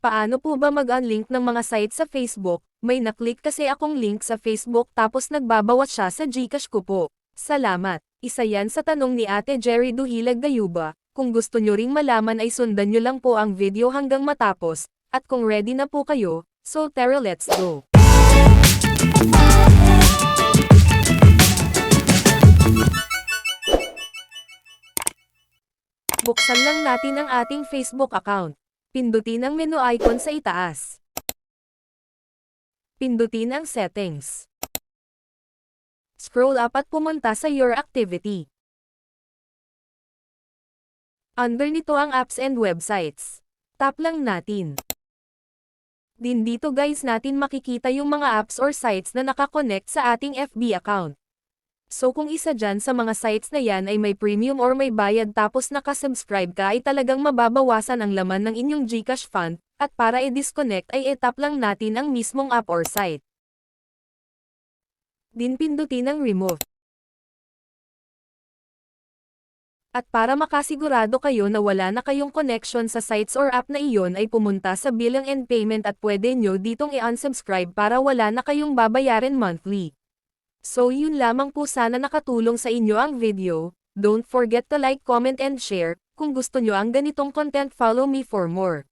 Paano po ba mag-unlink ng mga site sa Facebook? May naklik kasi akong link sa Facebook tapos nagbabawas siya sa Gcash ko po. Salamat. Isa yan sa tanong ni Ate Jerry Duhilag Gayuba. Kung gusto nyo ring malaman ay sundan nyo lang po ang video hanggang matapos. At kung ready na po kayo, so tara let's go. Buksan lang natin ang ating Facebook account. Pindutin ang menu icon sa itaas. Pindutin ang settings. Scroll up at pumunta sa your activity. Under nito ang apps and websites. Tap lang natin. Din dito guys natin makikita yung mga apps or sites na nakakonect sa ating FB account. So kung isa dyan sa mga sites na yan ay may premium or may bayad tapos nakasubscribe ka ay talagang mababawasan ang laman ng inyong Gcash fund, at para i-disconnect ay etap lang natin ang mismong app or site. Din pindutin ang remove. At para makasigurado kayo na wala na kayong connection sa sites or app na iyon ay pumunta sa bilang and payment at pwede nyo ditong i-unsubscribe para wala na kayong babayarin monthly. So yun lamang po sana nakatulong sa inyo ang video, don't forget to like comment and share, kung gusto nyo ang ganitong content follow me for more.